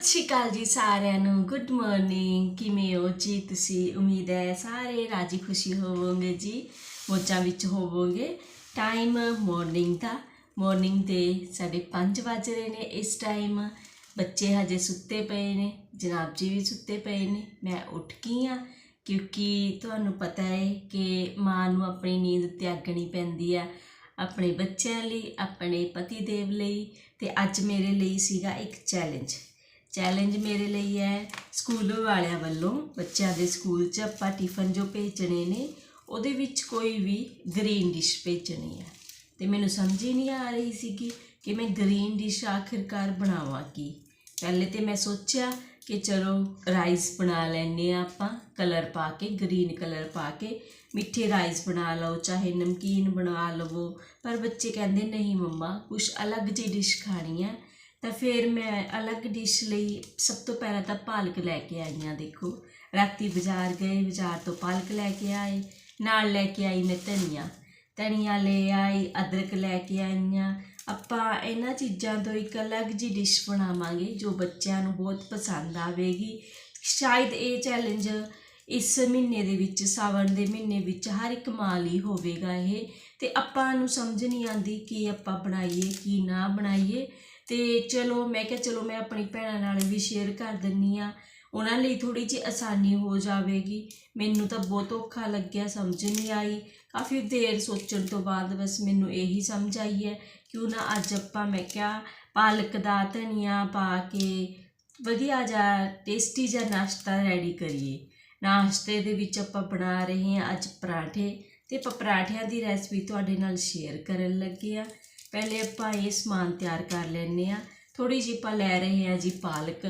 ਸਤਿ ਸ਼੍ਰੀ ਅਕਾਲ ਜੀ ਸਾਰਿਆਂ ਨੂੰ। ਗੁੱਡ ਮਾਰਨਿੰਗ ਕਿਵੇਂ ਹੋ ਜੀ ਤੁਸੀਂ? ਉਮੀਦ ਹੈ ਸਾਰੇ ਰਾਜੀ ਖੁਸ਼ੀ ਹੋਵੋਗੇ ਜੀ, ਮੋਜਾਂ ਵਿੱਚ ਹੋਵੋਗੇ। ਟਾਈਮ ਮਾਰਨਿੰਗ ਦਾ। ਮਾਰਨਿੰਗ ਦੇ ਸਾਡੇ 5 ਵਜ ਰਹੇ ਨੇ ਇਸ ਟਾਈਮ ਬੱਚੇ ਹਜੇ ਸੁੱਤੇ ਪਏ ਨੇ, ਜਨਾਬ ਜੀ ਵੀ ਸੁੱਤੇ ਪਏ ਨੇ। ਮੈਂ ਉੱਠ ਗਈ ਆ ਕਿਉਂਕਿ ਤੁਹਾਨੂੰ ਪਤਾ ਹੈ ਕਿ ਮਾਂ ਨੂੰ ਆਪਣੀ ਨੀਂਦ ਤਿਆਗਣੀ ਪੈਂਦੀ ਆ। ਆਪਣੇ ਬੱਚਿਆਂ ਲਈ, ਆਪਣੇ ਪਤੀ ਦੇਵ ਲਈ ਤੇ ਅੱਜ ਮੇਰੇ ਲਈ ਸੀਗਾ ਇੱਕ ਚੈਲੰਜ ਚੈਲੰਜ ਮੇਰੇ ਲਈ ਹੈ ਸਕੂਲ ਵਾਲਿਆਂ ਵੱਲੋਂ, ਬੱਚਿਆਂ ਦੇ ਸਕੂਲ 'ਚ ਆਪਾਂ ਟਿਫਨ ਜੋ ਭੇਜਣੇ ਨੇ, ਉਹਦੇ ਵਿੱਚ ਕੋਈ ਵੀ ਗ੍ਰੀਨ ਡਿਸ਼ ਭੇਜਣੀ ਹੈ। ਤੇ ਮੈਨੂੰ ਸਮਝ ਹੀ ਨਹੀਂ ਆ ਰਹੀ ਸੀਗੀ ਕਿ ਮੈਂ ਗ੍ਰੀਨ ਡਿਸ਼ ਆਖਿਰਕਾਰ ਬਣਾਵਾਂ ਕੀ। ਪਹਿਲੇ ਤੇ ਮੈਂ ਸੋਚਿਆ ਕਿ ਚਲੋ ਰਾਈਸ ਬਣਾ ਲੈਨੇ ਆ ਆਪਾਂ ਕਲਰ ਪਾ ਕੇ ਗ੍ਰੀਨ ਕਲਰ ਪਾ ਕੇ, ਮਿੱਠੇ ਰਾਈਸ ਬਣਾ ਲਓ, ਚਾਹੇ ਨਮਕੀਨ ਬਣਾ ਲਵੋ, ਪਰ ਬੱਚੇ ਕਹਿੰਦੇ, ਨਹੀਂ ਮੰਮਾ ਕੁਝ ਅਲੱਗ ਜਿਹੀ ਡਿਸ਼ ਖਾਣੀ ਹੈ ਤਾਂ ਫਿਰ ਮੈਂ ਅਲੱਗ ਡਿਸ਼ ਲਈ ਸਭ ਤੋਂ ਪਹਿਲਾਂ ਤਾਂ ਪਾਲਕ ਲੈ ਕੇ ਆਈ ਹਾਂ, ਦੇਖੋ। ਰਾਤੀ ਬਾਜ਼ਾਰ ਗਏ, ਬਾਜ਼ਾਰ ਤੋਂ ਪਾਲਕ ਲੈ ਕੇ ਆਏ, ਨਾਲ ਲੈ ਕੇ ਆਈ ਮੈਂ ਧਨੀਆ। ਧਨੀਆ ਲੈ ਆਈ, ਅਦਰਕ ਲੈ ਕੇ ਆਈਆਂ ਆਪਾਂ ਇਹਨਾਂ ਚੀਜ਼ਾਂ ਤੋਂ ਇੱਕ ਅਲੱਗ ਜੀ ਡਿਸ਼ ਬਣਾਵਾਂਗੇ, ਜੋ ਬੱਚਿਆਂ ਨੂੰ ਬਹੁਤ ਪਸੰਦ ਆਵੇਗੀ। ਸ਼ਾਇਦ ਇਹ ਚੈਲੰਜ ਇਸ ਮਹੀਨੇ ਦੇ ਵਿੱਚ, ਸਾਵਣ ਦੇ ਮਹੀਨੇ ਵਿੱਚ ਹਰ ਇੱਕ ਮਾਂ ਲਈ ਹੋਵੇਗਾ ਇਹ। ਤੇ ਆਪਾਂ ਨੂੰ ਸਮਝ ਨਹੀਂ ਆਉਂਦੀ ਕੀ ਆਪਾਂ ਬਣਾਈਏ ਕੀ ਨਾ ਬਣਾਈਏ। ਤੇ ਚਲੋ ਮੈਂ ਕਿਹਾ ਚਲੋ ਮੈਂ ਆਪਣੀ ਭੈਣਾਂ ਨਾਲ ਵੀ ਸ਼ੇਅਰ ਕਰ ਦਿੰਨੀ ਆ। ਉਹਨਾਂ ਲਈ ਥੋੜੀ ਜਿਹੀ ਆਸਾਨੀ ਹੋ ਜਾਵੇਗੀ। ਮੈਨੂੰ ਤਾਂ ਬਹੁਤ ਔਖਾ ਲੱਗਿਆ, ਸਮਝ ਨਹੀਂ ਆਈ। ਕਾਫੀ ਦੇਰ ਸੋਚਣ ਤੋਂ ਬਾਅਦ ਬਸ ਮੈਨੂੰ ਇਹੀ ਸਮਝ ਆਈ ਹੈ ਕਿਉਂ ਨਾ ਅੱਜ ਆਪਾਂ ਮੈਂ ਕਿਹਾ ਪਾਲਕ ਦਾ ਧਨੀਆ ਪਾ ਕੇ ਵਧੀਆ ਜਿਹਾ ਟੇਸਟੀ ਜਿਹਾ ਨਾਸ਼ਤਾ ਰੈਡੀ ਕਰੀਏ। ਨਾਸ਼ਤੇ ਦੇ ਵਿੱਚ ਆਪਾਂ ਬਣਾ ਰਹੇ ਹਾਂ ਅੱਜ ਪਰਾਠੇ ਤੇ ਆਪਾਂ ਪਰਾਠਿਆਂ ਦੀ ਰੈਸਪੀ ਤੁਹਾਡੇ ਨਾਲ ਸ਼ੇਅਰ ਕਰਨ ਲੱਗੇ ਆ ਪਹਿਲੇ ਆਪਾਂ ਇਹ ਸਮਾਨ ਤਿਆਰ ਕਰ ਲੈਨੇ ਆ ਥੋੜੀ ਜਿਹੀ ਆਪਾਂ ਲੈ ਰਹੇ ਹਾਂ ਜੀ ਪਾਲਕ।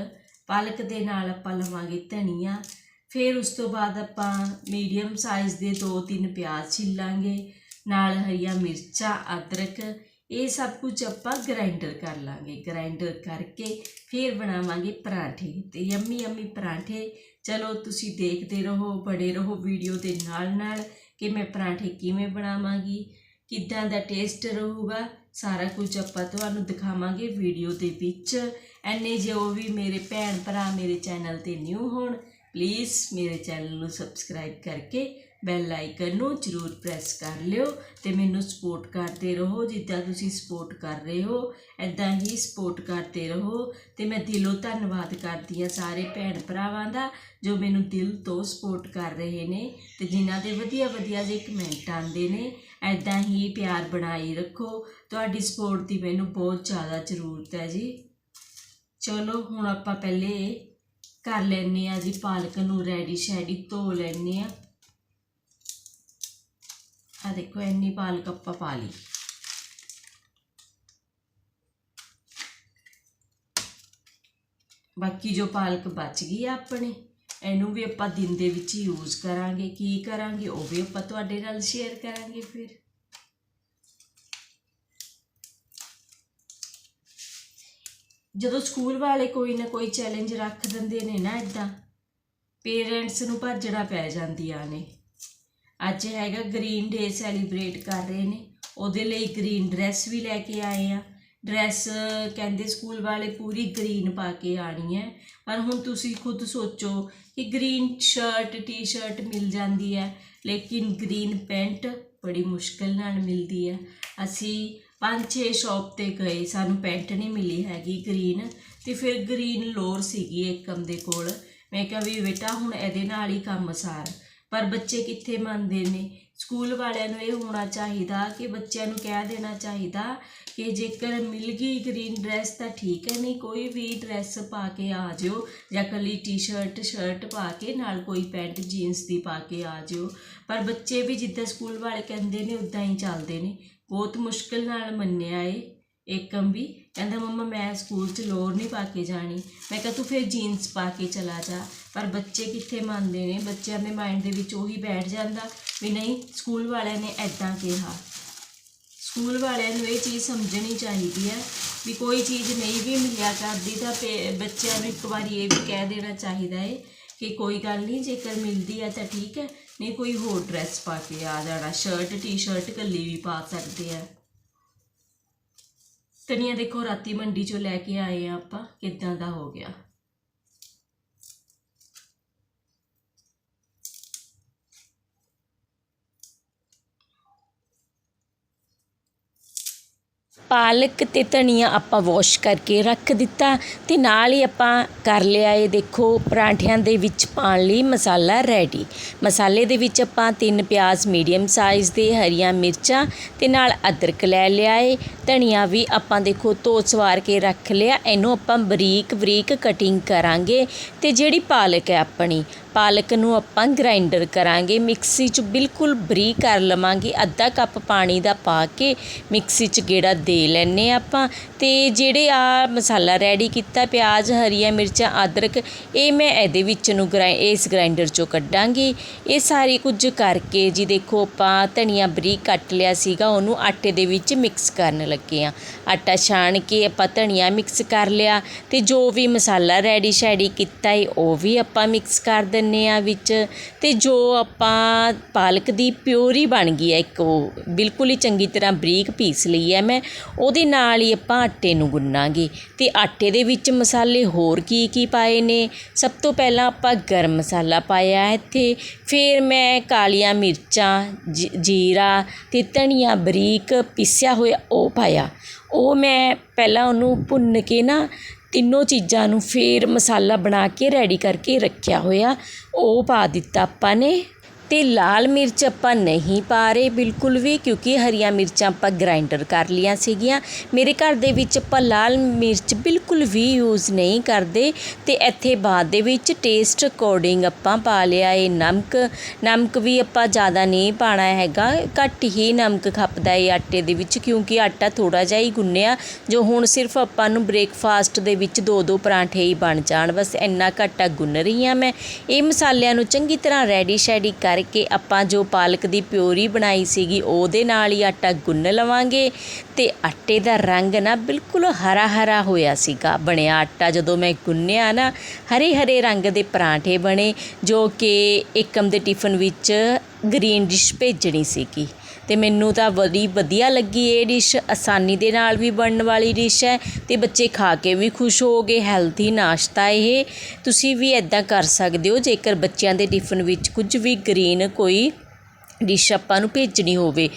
ਪਾਲਕ ਦੇ ਨਾਲ ਆਪਾਂ ਲਵਾਂਗੇ ਧਨੀਆ। ਫਿਰ ਉਸ ਤੋਂ ਬਾਅਦ ਆਪਾਂ ਮੀਡੀਅਮ ਸਾਈਜ਼ ਦੇ 2-3 ਪਿਆਜ਼ ਛਿੱਲਾਂਗੇ। ਨਾਲ ਹਰੀਆਂ ਮਿਰਚਾਂ, ਅਦਰਕ। ਇਹ ਸਭ ਕੁਝ ਆਪਾਂ ਗ੍ਰਾਈਂਡਰ ਕਰ ਲਾਂਗੇ। ਗ੍ਰਾਈਂਡਰ ਕਰਕੇ ਫਿਰ ਬਣਾਵਾਂਗੇ ਪਰਾਂਠੇ। ਤੇ ਯੰਮੀ ਯੰਮੀ ਪਰਾਂਠੇ। ਚਲੋ ਤੁਸੀਂ ਦੇਖਦੇ ਰਹੋ ਬੜੇ ਰਹੋ ਵੀਡੀਓ ਦੇ ਨਾਲ ਨਾਲ ਕਿ ਮੈਂ ਪਰਾਂਠੇ ਕਿਵੇਂ ਬਣਾਵਾਂਗੀ, ਕਿੱਦਾਂ ਦਾ ਟੇਸਟ ਰਹੂਗਾ। ਸਾਰਾ ਕੁਝ ਆਪਾਂ ਤੁਹਾਨੂੰ ਦਿਖਾਵਾਂਗੇ ਵੀਡੀਓ ਦੇ ਵਿੱਚ। ਐਨੇ ਜੋ ਵੀ ਮੇਰੇ ਭੈਣ ਭਰਾ ਮੇਰੇ ਚੈਨਲ ਤੇ ਨਿਊ ਹੋਣ ਪਲੀਜ਼ ਮੇਰੇ ਚੈਨਲ ਨੂੰ ਸਬਸਕ੍ਰਾਈਬ ਕਰਕੇ ਬੈਲ ਆਈਕਨ ਨੂੰ ਜ਼ਰੂਰ ਪ੍ਰੈਸ ਕਰ ਲਿਓ ਤੇ ਮੈਨੂੰ ਸਪੋਰਟ ਕਰਦੇ ਰਹੋ। ਜਿੱਦਾਂ ਤੁਸੀਂ ਸਪੋਰਟ ਕਰ ਰਹੇ ਹੋ ਐਦਾਂ ਹੀ ਸਪੋਰਟ ਕਰਦੇ ਰਹੋ ਤੇ ਮੈਂ ਦਿਲੋਂ ਧੰਨਵਾਦ ਕਰਦੀ ਹਾਂ ਸਾਰੇ ਭੈਣ ਭਰਾਵਾਂ ਦਾ ਜੋ ਮੈਨੂੰ ਦਿਲ ਤੋਂ ਸਪੋਰਟ ਕਰ ਰਹੇ ਨੇ ਤੇ ਜਿਨ੍ਹਾਂ ਦੇ ਵਧੀਆ ਵਧੀਆ ਜਿਹੇ ਕਮੈਂਟ ਆਉਂਦੇ ਨੇ। ਐਦਾਂ ਹੀ ਪਿਆਰ ਬਣਾਈ ਰੱਖੋ। ਤੁਹਾਡੀ ਸਪੋਰਟ ਦੀ ਮੈਨੂੰ ਬਹੁਤ ਜ਼ਿਆਦਾ ਜ਼ਰੂਰਤ ਹੈ ਜੀ। ਚਲੋ, ਹੁਣ ਆਪਾਂ ਪਹਿਲੇ ਕਰ ਲੈਨੇ ਆ ਜੀ, ਪਾਲਕ ਨੂੰ ਰੈਡੀ ਸ਼ੈਡੀ ਧੋ ਲੈਨੇ ਆ ਆ ਦੇਖੋ, ਇੰਨੀ ਪਾਲਕ ਆਪਾਂ ਪਾ ਲਈ। ਬਾਕੀ ਜੋ ਪਾਲਕ ਬਚ ਗਈ ਆ ਆਪਣੇ। ਇਹਨੂੰ ਵੀ ਆਪਾਂ ਦਿਨ ਦੇ ਵਿੱਚ ਯੂਜ਼ ਕਰਾਂਗੇ। ਕੀ ਕਰਾਂਗੇ? ਉਹ ਵੀ ਆਪਾਂ ਤੁਹਾਡੇ ਨਾਲ ਸ਼ੇਅਰ ਕਰਾਂਗੇ ਫਿਰ। ਜਦੋਂ ਸਕੂਲ ਵਾਲੇ ਕੋਈ ਨਾ ਕੋਈ ਚੈਲੰਜ ਰੱਖ ਦਿੰਦੇ ਨੇ ਨਾ ਇਦਾਂ ਪੇਰੈਂਟਸ ਨੂੰ ਭੱਜਣਾ ਪੈ ਜਾਂਦੀਆਂ ਨੇ। ਅੱਜ ਹੈਗਾ ਗ੍ਰੀਨ ਡੇ ਸੈਲੀਬ੍ਰੇਟ ਕਰ ਰਹੇ ਨੇ। ਉਹਦੇ ਲਈ ਗ੍ਰੀਨ ਡਰੈਸ ਵੀ ਲੈ ਕੇ ਆਏ ਆ। ਡਰੈਸ ਕਹਿੰਦੇ ਸਕੂਲ ਵਾਲੇ ਪੂਰੀ ਗ੍ਰੀਨ ਪਾ ਕੇ ਆਣੀ ਹੈ। ਪਰ ਹੁਣ ਤੁਸੀਂ ਖੁਦ ਸੋਚੋ ਕਿ ਗ੍ਰੀਨ ਸ਼ਰਟ ਟੀ-ਸ਼ਰਟ ਮਿਲ ਜਾਂਦੀ ਹੈ, ਲੇਕਿਨ ਗ੍ਰੀਨ ਪੈਂਟ ਬੜੀ ਮੁਸ਼ਕਲ ਨਾਲ ਮਿਲਦੀ ਹੈ। ਅਸੀਂ ਪੰਜ ਛੇ ਸ਼ਾਪ ਤੇ ਗਏ, ਸਾਨੂੰ ਪੈਂਟ ਨਹੀਂ ਮਿਲੀ ਹੈਗੀ ਗ੍ਰੀਨ ਤੇ ਫਿਰ ਗ੍ਰੀਨ ਲੋਰ ਸੀਗੀ ਏਕਮ ਦੇ ਕੋਲ। ਮੈਂ ਕਿਹਾ ਵੀ ਬੇਟਾ, ਹੁਣ ਇਹਦੇ ਨਾਲ ਹੀ ਕੰਮ ਸਾਰ। ਪਰ ਬੱਚੇ ਕਿੱਥੇ ਮੰਨਦੇ ਨੇ ਸਕੂਲ ਵਾਲਿਆਂ ਨੂੰ ਇਹ ਹੋਣਾ ਚਾਹੀਦਾ ਕਿ ਬੱਚਿਆਂ ਨੂੰ ਕਹਿ ਦੇਣਾ ਚਾਹੀਦਾ ਕਿ ਜੇਕਰ ਮਿਲ ਗਈ ਗ੍ਰੀਨ ਡਰੈਸ ਤਾਂ ਠੀਕ ਹੈ, ਨਹੀਂ ਕੋਈ ਵੀ ਡਰੈਸ ਪਾ ਕੇ ਆ ਜਿਓ ਜਾਂ ਕੱਲੀ ਟੀ-ਸ਼ਰਟ, ਸ਼ਰਟ ਪਾ ਕੇ ਨਾਲ ਕੋਈ ਪੈਂਟ, ਜੀਨਸ ਦੀ ਪਾ ਕੇ ਆ ਜਿਓ। ਪਰ ਬੱਚੇ ਵੀ ਜਿੱਦਾਂ ਸਕੂਲ ਵਾਲੇ ਕਹਿੰਦੇ ਨੇ, ਉਦਾਂ ਹੀ ਚੱਲਦੇ ਨੇ। ਬਹੁਤ ਮੁਸ਼ਕਿਲ ਨਾਲ ਮੰਨਿਆ ਏ ਏਕਮ ਵੀ। ਕਹਿੰਦਾ, ਮੰਮਾ, ਮੈਂ ਸਕੂਲ 'ਚ ਲੋਰ ਨਹੀਂ ਪਾ ਕੇ ਜਾਣੀ। ਮੈਂ ਕਿਹਾ, ਤੂੰ ਫਿਰ ਜੀਨਸ ਪਾ ਕੇ ਚਲਾ ਜਾ। ਪਰ ਬੱਚੇ ਕਿੱਥੇ ਮੰਨਦੇ ਨੇ? ਬੱਚਿਆਂ ਦੇ ਮਾਈਂਡ ਦੇ ਵਿੱਚ ਉਹੀ ਬੈਠ ਜਾਂਦਾ ਵੀ ਨਹੀਂ, ਸਕੂਲ ਵਾਲਿਆਂ ਨੇ ਐਦਾਂ ਕਿਹਾ। ਸਕੂਲ ਵਾਲਿਆਂ ਨੂੰ ਇਹ ਚੀਜ਼ ਸਮਝਣੀ ਚਾਹੀਦੀ ਹੈ ਵੀ ਕੋਈ ਚੀਜ਼ ਨਹੀਂ ਵੀ ਮਿਲਿਆ ਕਰਦੀ ਤਾਂ ਪੇ- ਬੱਚਿਆਂ ਨੂੰ ਇੱਕ ਵਾਰੀ ਇਹ ਵੀ ਕਹਿ ਦੇਣਾ ਚਾਹੀਦਾ ਹੈ ਕਿ ਕੋਈ ਗੱਲ ਨਹੀਂ, ਜੇਕਰ ਮਿਲਦੀ ਹੈ ਤਾਂ ਠੀਕ ਹੈ, ਨਹੀਂ ਕੋਈ ਹੋਰ ਡਰੈਸ ਪਾ ਕੇ ਆ ਜਾਣਾ ਸ਼ਰਟ ਟੀ-ਸ਼ਰਟ ਕੱਲੀ ਵੀ ਪਾ ਸਕਦੇ ਆ। ਧਨੀਆ ਦੇਖੋ ਰਾਤੀ ਮੰਡੀ ਚੋਂ ਲੈ ਕੇ ਆਏ ਆ ਆਪਾਂ ਕਿੱਦਾਂ ਦਾ ਹੋ ਗਿਆ। ਪਾਲਕ ਅਤੇ ਧਨੀਆ ਆਪਾਂ ਵਾਸ਼ ਕਰਕੇ ਰੱਖ ਦਿੱਤਾ ਅਤੇ ਨਾਲ ਹੀ ਆਪਾਂ ਕਰ ਲਿਆ ਇਹ ਦੇਖੋ ਪਰਾਂਠਿਆਂ ਦੇ ਵਿੱਚ ਪਾਉਣ ਲਈ ਮਸਾਲਾ ਰੈਡੀ ਮਸਾਲੇ ਦੇ ਵਿੱਚ ਆਪਾਂ ਤਿੰਨ ਪਿਆਜ਼ ਮੀਡੀਅਮ ਸਾਈਜ਼ ਦੇ, ਹਰੀਆਂ ਮਿਰਚਾਂ ਅਤੇ ਨਾਲ ਅਦਰਕ ਲੈ ਲਿਆ ਏ। ਧਨੀਆ ਵੀ ਆਪਾਂ ਦੇਖੋ ਧੋ ਸਵਾਰ ਕੇ ਰੱਖ ਲਿਆ। ਇਹਨੂੰ ਆਪਾਂ ਬਰੀਕ ਬਰੀਕ ਕਟਿੰਗ ਕਰਾਂਗੇ ਤੇ ਜਿਹੜੀ ਪਾਲਕ ਹੈ ਆਪਣੀ ਪਾਲਕ ਨੂੰ ਆਪਾਂ ਗ੍ਰਾਈਂਡਰ ਕਰਾਂਗੇ। ਮਿਕਸੀ 'ਚ ਬਿਲਕੁਲ ਬਰੀਕ ਕਰ ਲਵਾਂਗੇ। ਅੱਧਾ ਕੱਪ ਪਾਣੀ ਦਾ ਪਾ ਕੇ ਮਿਕਸੀ 'ਚ ਗੇੜਾ ਦੇ ਲੈਨੇ ਆਪਾਂ। ਅਤੇ ਜਿਹੜੇ ਆ ਮਸਾਲਾ ਰੈਡੀ ਕੀਤਾ, ਪਿਆਜ਼, ਹਰੀਆਂ ਮਿਰਚਾਂ, ਅਦਰਕ, ਇਹ ਮੈਂ ਇਹਦੇ ਵਿੱਚ ਨੂੰ ਗ੍ਰਾਈ ਇਸ ਗ੍ਰਾਈਂਡਰ 'ਚੋਂ ਕੱਢਾਂਗੀ। ਇਹ ਸਾਰੇ ਕੁਝ ਕਰਕੇ ਜੀ ਦੇਖੋ ਆਪਾਂ ਧਨੀਆ ਬਰੀਕ ਕੱਟ ਲਿਆ ਸੀਗਾ, ਉਹਨੂੰ ਆਟੇ ਦੇ ਵਿੱਚ ਮਿਕਸ ਕਰਨ ਲੱਗੇ ਆ ਆਟਾ ਛਾਣ ਕੇ ਆਪਾਂ ਧਨੀਆ ਮਿਕਸ ਕਰ ਲਿਆ ਤੇ ਜੋ ਵੀ ਮਸਾਲਾ ਰੈਡੀ ਸ਼ੈਡੀ ਕੀਤਾ ਏ, ਉਹ ਵੀ ਆਪਾਂ ਮਿਕਸ ਕਰ ਦਿੰਨੇ ਆ ਵਿੱਚ ਅਤੇ ਜੋ ਆਪਾਂ ਪਾਲਕ ਦੀ ਪਿਓਰੀ ਬਣ ਗਈ ਹੈ ਇੱਕ ਉਹ, ਬਿਲਕੁਲ ਹੀ ਚੰਗੀ ਤਰ੍ਹਾਂ ਬਰੀਕ ਪੀਸ ਲਈ ਹੈ ਮੈਂ, ਉਹਦੇ ਨਾਲ ਹੀ ਆਪਾਂ ਆਟੇ ਨੂੰ ਗੁੰਨਾਂਗੇ। ਅਤੇ ਆਟੇ ਦੇ ਵਿੱਚ ਮਸਾਲੇ ਹੋਰ ਕੀ ਕੀ ਪਾਏ ਨੇ? ਸਭ ਤੋਂ ਪਹਿਲਾਂ ਆਪਾਂ ਗਰਮ ਮਸਾਲਾ ਪਾਇਆ ਹੈ ਇੱਥੇ, ਫਿਰ ਮੈਂ ਕਾਲੀਆਂ ਮਿਰਚਾਂ, ਜ- ਜੀਰਾ ਅਤੇ ਧਨੀਆ ਬਰੀਕ ਪੀਸਿਆ ਹੋਇਆ ਉਹ ਪਾਇਆ। ਉਹ ਮੈਂ ਪਹਿਲਾਂ ਉਹਨੂੰ ਭੁੰਨ ਕੇ ਨਾ ਤਿੰਨੋਂ ਚੀਜ਼ਾਂ ਨੂੰ ਫਿਰ ਮਸਾਲਾ ਬਣਾ ਕੇ ਰੈਡੀ ਕਰਕੇ ਰੱਖਿਆ ਹੋਇਆ। ਉਹ ਪਾ ਦਿੱਤਾ ਆਪਾਂ ਨੇ। ਤੇ ਲਾਲ ਮਿਰਚ ਆਪਾਂ ਨਹੀਂ ਪਾ ਰਹੇ, ਬਿਲਕੁਲ ਵੀ, ਕਿਉਂਕਿ ਹਰੀਆਂ ਮਿਰਚਾਂ ਆਪਾਂ ਗ੍ਰਾਈਂਡਰ ਕਰ ਲੀਆਂ ਸੀਗੀਆਂ। ਮੇਰੇ ਘਰ ਦੇ ਵਿੱਚ ਆਪਾਂ ਲਾਲ ਮਿਰਚ ਬਿਲਕੁਲ ਵੀ ਯੂਜ਼ ਨਹੀਂ ਕਰਦੇ ਤੇ ਇੱਥੇ ਬਾਅਦ ਦੇ ਵਿੱਚ ਟੇਸਟ ਅਕੋਰਡਿੰਗ ਆਪਾਂ ਪਾ ਲਿਆ ਇਹ ਨਮਕ। ਨਮਕ ਵੀ ਆਪਾਂ ਜ਼ਿਆਦਾ ਨਹੀਂ ਪਾਣਾ ਹੈਗਾ, ਘੱਟ ਹੀ ਨਮਕ ਖਪਦਾ ਏ ਆਟੇ ਦੇ ਵਿੱਚ, ਕਿਉਂਕਿ ਆਟਾ ਥੋੜਾ ਜਿਹਾ ਹੀ ਗੁੰਨਿਆ, ਜੋ ਹੁਣ ਸਿਰਫ ਆਪਾਂ ਨੂੰ ਬ੍ਰੇਕਫਾਸਟ ਦੇ ਵਿੱਚ ਦੋ ਦੋ ਪਰਾਂਠੇ ਹੀ ਬਣ ਜਾਣ, ਬਸ ਇੰਨਾ ਘੱਟਾ ਗੁੰਨ ਰਹੀ ਹਾਂ ਮੈਂ। ਇਹ ਮਸਾਲਿਆਂ ਨੂੰ ਚੰਗੀ ਤਰ੍ਹਾਂ ਰੈਡੀ ਸ਼ੈਡੀ ਕਰ ਕਰਕੇ ਆਪਾਂ ਜੋ ਪਾਲਕ ਦੀ ਪਿਓਰੀ ਬਣਾਈ ਸੀਗੀ, ਉਹਦੇ ਨਾਲ ਹੀ ਆਟਾ ਗੁੰਨ ਲਵਾਂਗੇ। ਤੇ ਆਟੇ ਦਾ ਰੰਗ ਨਾ ਬਿਲਕੁਲ ਹਰਾ ਹਰਾ ਹੋਇਆ ਸੀਗਾ। ਬਣਿਆ ਆਟਾ ਜਦੋਂ ਮੈਂ ਗੁੰਨਿਆ ਨਾ ਹਰੇ ਹਰੇ ਰੰਗ ਦੇ ਪਰਾਂਠੇ ਬਣੇ, ਜੋ ਕਿ ਇੱਕਮ ਦੇ ਟਿਫਨ ਵਿੱਚ ਗ੍ਰੀਨ ਡਿਸ਼ ਭੇਜਣੀ ਸੀਗੀ। ਅਤੇ ਮੈਨੂੰ ਤਾਂ ਬੜੀ ਵਧੀਆ ਲੱਗੀ ਇਹ ਡਿਸ਼, ਆਸਾਨੀ ਦੇ ਨਾਲ ਵੀ ਬਣਨ ਵਾਲੀ ਡਿਸ਼ ਹੈ ਅਤੇ ਬੱਚੇ ਖਾ ਕੇ ਵੀ ਖੁਸ਼ ਹੋ ਗਏ, ਹੈਲਥੀ ਨਾਸ਼ਤਾ ਇਹ। ਤੁਸੀਂ ਵੀ ਇੱਦਾਂ ਕਰ ਸਕਦੇ ਹੋ, ਜੇਕਰ ਬੱਚਿਆਂ ਦੇ ਟਿਫਨ ਵਿੱਚ ਕੁਝ ਵੀ ਗ੍ਰੀਨ ਕੋਈ ਡਿਸ਼ ਆਪਾਂ ਨੂੰ ਭੇਜਣੀ ਹੋਵੇ।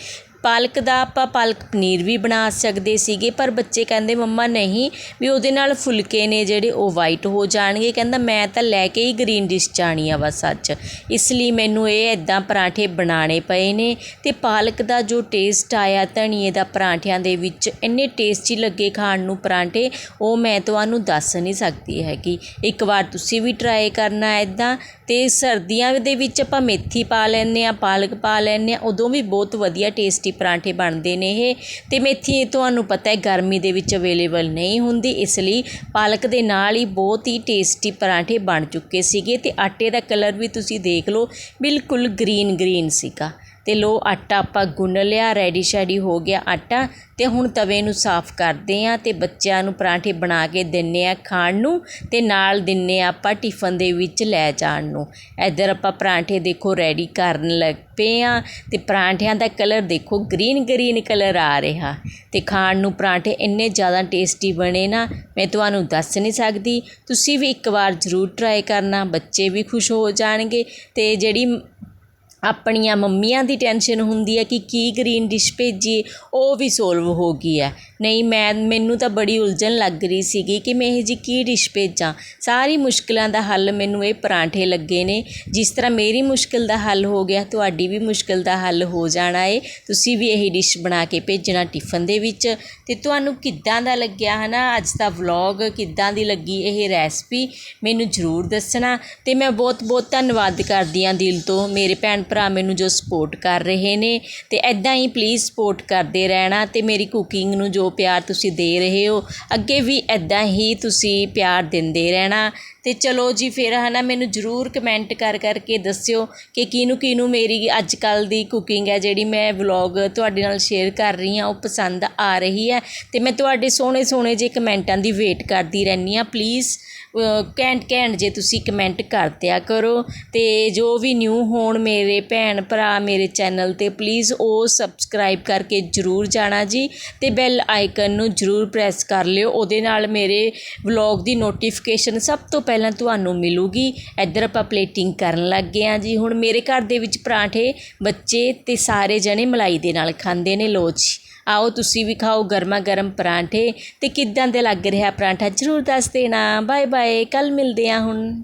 ਪਾਲਕ ਦਾ ਆਪਾਂ ਪਾਲਕ ਪਨੀਰ ਵੀ ਬਣਾ ਸਕਦੇ ਸੀਗੇ, ਪਰ ਬੱਚੇ ਕਹਿੰਦੇ ਮੰਮਾ ਨਹੀਂ, ਵੀ ਉਹਦੇ ਨਾਲ ਫੁਲਕੇ ਨੇ ਜਿਹੜੇ ਉਹ ਵਾਈਟ ਹੋ ਜਾਣਗੇ। ਕਹਿੰਦਾ ਮੈਂ ਤਾਂ ਲੈ ਕੇ ਹੀ ਗ੍ਰੀਨ ਡਿਸ਼ ਜਾਣੀ ਆ ਬਸ ਅੱਜ। ਇਸ ਲਈ ਮੈਨੂੰ ਇਹ ਇਦਾਂ ਪਰਾਂਠੇ ਬਣਾਉਣੇ ਪਏ ਨੇ ਤੇ ਪਾਲਕ ਦਾ ਜੋ ਟੇਸਟ ਆਇਆ ਧਨੀਏ ਦਾ ਪਰਾਂਠਿਆਂ ਦੇ ਵਿੱਚ, ਇੰਨੇ ਟੇਸਟੀ ਲੱਗੇ ਖਾਣ ਨੂੰ ਪਰਾਂਠੇ, ਉਹ ਮੈਂ ਤੁਹਾਨੂੰ ਦੱਸ ਨਹੀਂ ਸਕਦੀ ਹੈਗੀ। ਇੱਕ ਵਾਰ ਤੁਸੀਂ ਵੀ ਟਰਾਈ ਕਰਨਾ ਇਦਾਂ ਤੇ ਸਰਦੀਆਂ ਦੇ ਵਿੱਚ ਆਪਾਂ ਮੇਥੀ ਪਾ ਲੈਂਦੇ ਆ ਪਾਲਕ ਪਾ ਲੈਂਦੇ ਆ ਉਦੋਂ ਵੀ ਬਹੁਤ ਵਧੀਆ ਟੇਸਟੀ ਪਰਾਂਠੇ ਬਣਦੇ ਨੇ ਇਹ। ਅਤੇ ਮੇਥੀ ਤੁਹਾਨੂੰ ਪਤਾ ਹੈ, ਗਰਮੀ ਦੇ ਵਿੱਚ ਅਵੇਲੇਬਲ ਨਹੀਂ ਹੁੰਦੀ, ਇਸ ਲਈ ਪਾਲਕ ਦੇ ਨਾਲ ਹੀ ਬਹੁਤ ਹੀ ਟੇਸਟੀ ਪਰਾਂਠੇ ਬਣ ਚੁੱਕੇ ਸੀਗੇ। ਅਤੇ ਆਟੇ ਦਾ ਕਲਰ ਵੀ ਤੁਸੀਂ ਦੇਖ ਲਓ, ਬਿਲਕੁਲ ਗ੍ਰੀਨ ਗ੍ਰੀਨ ਸੀਗਾ। ਅਤੇ ਲੋ ਆਟਾ ਆਪਾਂ ਗੁੰਨ ਲਿਆ ਰੈਡੀ ਸ਼ੈਡੀ ਹੋ ਗਿਆ ਆਟਾ ਅਤੇ ਹੁਣ ਤਵੇ ਨੂੰ ਸਾਫ਼ ਕਰਦੇ ਹਾਂ ਅਤੇ ਬੱਚਿਆਂ ਨੂੰ ਪਰਾਂਠੇ ਬਣਾ ਕੇ ਦਿੰਦੇ ਹਾਂ ਖਾਣ ਨੂੰ ਅਤੇ ਨਾਲ ਦਿੰਦੇ ਹਾਂ ਆਪਾਂ ਟਿਫਨ ਦੇ ਵਿੱਚ ਲੈ ਜਾਣ ਨੂੰ। ਇੱਧਰ ਆਪਾਂ ਪਰਾਂਠੇ ਦੇਖੋ ਰੈਡੀ ਕਰਨ ਲੱਗ ਪਏ ਹਾਂ ਅਤੇ ਪਰਾਂਠਿਆਂ ਦਾ ਕਲਰ ਦੇਖੋ ਗ੍ਰੀਨ ਗ੍ਰੀਨ ਕਲਰ ਆ ਰਿਹਾ। ਅਤੇ ਖਾਣ ਨੂੰ ਪਰਾਂਠੇ ਇੰਨੇ ਜ਼ਿਆਦਾ ਟੇਸਟੀ ਬਣੇ ਨਾ, ਮੈਂ ਤੁਹਾਨੂੰ ਦੱਸ ਨਹੀਂ ਸਕਦੀ। ਤੁਸੀਂ ਵੀ ਇੱਕ ਵਾਰ ਜ਼ਰੂਰ ਟਰਾਈ ਕਰਨਾ, ਬੱਚੇ ਵੀ ਖੁਸ਼ ਹੋ ਜਾਣਗੇ ਅਤੇ ਜਿਹੜੀ ਆਪਣੀਆਂ ਮੰਮੀਆਂ ਦੀ ਟੈਨਸ਼ਨ ਹੁੰਦੀ ਹੈ ਕਿ ਕੀ ਗ੍ਰੀਨ ਡਿਸ਼ ਭੇਜੀਏ, ਉਹ ਵੀ ਸੋਲਵ ਹੋ ਗਈ ਹੈ। ਨਹੀਂ, ਮੈਂ, ਮੈਨੂੰ ਤਾਂ ਬੜੀ ਉਲਝਣ ਲੱਗ ਰਹੀ ਸੀਗੀ ਕਿ ਮੈਂ ਇਹ ਜਿਹੀ ਕੀ ਡਿਸ਼ ਭੇਜਾਂ। ਸਾਰੀ ਮੁਸ਼ਕਿਲਾਂ ਦਾ ਹੱਲ ਮੈਨੂੰ ਇਹ ਪਰਾਂਠੇ ਲੱਗੇ ਨੇ। ਜਿਸ ਤਰ੍ਹਾਂ ਮੇਰੀ ਮੁਸ਼ਕਲ ਦਾ ਹੱਲ ਹੋ ਗਿਆ, ਤੁਹਾਡੀ ਵੀ ਮੁਸ਼ਕਿਲ ਦਾ ਹੱਲ ਹੋ ਜਾਣਾ ਏ। ਤੁਸੀਂ ਵੀ ਇਹੀ ਡਿਸ਼ ਬਣਾ ਕੇ ਭੇਜਣਾ ਟਿਫਨ ਦੇ ਵਿੱਚ। ਅਤੇ ਤੁਹਾਨੂੰ ਕਿੱਦਾਂ ਦਾ ਲੱਗਿਆ ਹੈ ਨਾ ਅੱਜ ਦਾ ਵਲੌਗ ਕਿੱਦਾਂ ਦੀ ਲੱਗੀ ਇਹ ਰੈਸਪੀ? ਮੈਨੂੰ ਜ਼ਰੂਰ ਦੱਸਣਾ। ਅਤੇ ਮੈਂ ਬਹੁਤ ਬਹੁਤ ਧੰਨਵਾਦ ਕਰਦੀ ਹਾਂ ਦਿਲ ਤੋਂ। ਮੇਰੇ ਭੈਣ ਭਰਾ ਮੈਨੂੰ ਜੋ ਸਪੋਰਟ ਕਰ ਰਹੇ ਨੇ। ਅਤੇ ਐਦਾਂ ਹੀ ਪਲੀਜ਼ ਸਪੋਰਟ ਕਰਦੇ ਰਹਿਣਾ। ਅਤੇ ਮੇਰੀ ਕੁਕਿੰਗ ਨੂੰ ਜੋ ਪਿਆਰ ਤੁਸੀਂ ਦੇ ਰਹੇ ਹੋ। ਅੱਗੇ ਵੀ ਇੱਦਾਂ ਹੀ ਤੁਸੀਂ ਪਿਆਰ ਦਿੰਦੇ ਰਹਿਣਾ। ਅਤੇ ਚਲੋ ਜੀ, ਫਿਰ ਹੈ ਨਾ ਮੈਨੂੰ ਜਰੂਰ ਕਮੈਂਟ ਕਰ ਕਰਕੇ ਦੱਸਿਓ ਕਿ ਕਿਹਨੂੰ ਕਿਹਨੂੰ ਮੇਰੀ ਅੱਜ ਕੱਲ੍ਹ ਦੀ ਕੁਕਿੰਗ ਹੈ, ਜਿਹੜੀ ਮੈਂ ਵਲੌਗ ਤੁਹਾਡੇ ਨਾਲ ਸ਼ੇਅਰ ਕਰ ਰਹੀ ਹਾਂ, ਉਹ ਪਸੰਦ ਆ ਰਹੀ ਹੈ। ਅਤੇ ਮੈਂ ਤੁਹਾਡੇ ਸੋਹਣੇ ਸੋਹਣੇ ਜੇ ਕਮੈਂਟਾਂ ਦੀ ਵੇਟ ਕਰਦੀ ਰਹਿੰਦੀ ਹਾਂ ਪਲੀਜ਼ ਘੈਂਟ ਘੈਂਟ ਜੇ ਤੁਸੀਂ ਕਮੈਂਟ ਕਰ ਦਿਆ ਕਰੋ ਅਤੇ ਜੋ ਵੀ ਨਿਊ ਹੋਣ ਮੇਰੇ ਭੈਣ ਭਰਾ ਮੇਰੇ ਚੈਨਲ ਤੇ ਪਲੀਜ਼ ਉਹ ਸਬਸਕ੍ਰਾਈਬ ਕਰਕੇ ਜਰੂਰ ਜਾਣਾ ਜੀ ਅਤੇ ਬੈਲ ਆਈਕਨ ਨੂੰ ਜਰੂਰ ਪ੍ਰੈਸ ਕਰ ਲਿਓ, ਉਹਦੇ ਨਾਲ ਮੇਰੇ ਵਲੌਗ ਦੀ ਨੋਟੀਫਿਕੇਸ਼ਨ ਸਭ ਤੋਂ ਪਹਿਲਾਂ ਤੁਹਾਨੂੰ ਮਿਲੂਗੀ। ਇੱਧਰ ਆਪਾਂ ਪਲੇਟਿੰਗ ਕਰਨ ਲੱਗ ਗਏ ਹਾਂ ਜੀ। ਹੁਣ ਮੇਰੇ ਘਰ ਦੇ ਵਿੱਚ ਪਰਾਂਠੇ ਬੱਚੇ ਅਤੇ ਸਾਰੇ ਜਣੇ ਮਲਾਈ ਦੇ ਨਾਲ ਖਾਂਦੇ ਨੇ ਲੋ ਜੀ। ਆਓ ਤੁਸੀਂ ਵੀ ਖਾਓ ਗਰਮਾ ਗਰਮ ਪਰਾਂਠੇ ਤੇ ਕਿੱਦਾਂ ਦੇ ਲੱਗ ਰਿਹਾ ਪਰਾਂਠਾ ਜਰੂਰ ਦੱਸ ਦੇਣਾ। ਬਾਏ ਬਾਏ ਕੱਲ ਮਿਲਦੇ ਹਾਂ ਹੁਣ।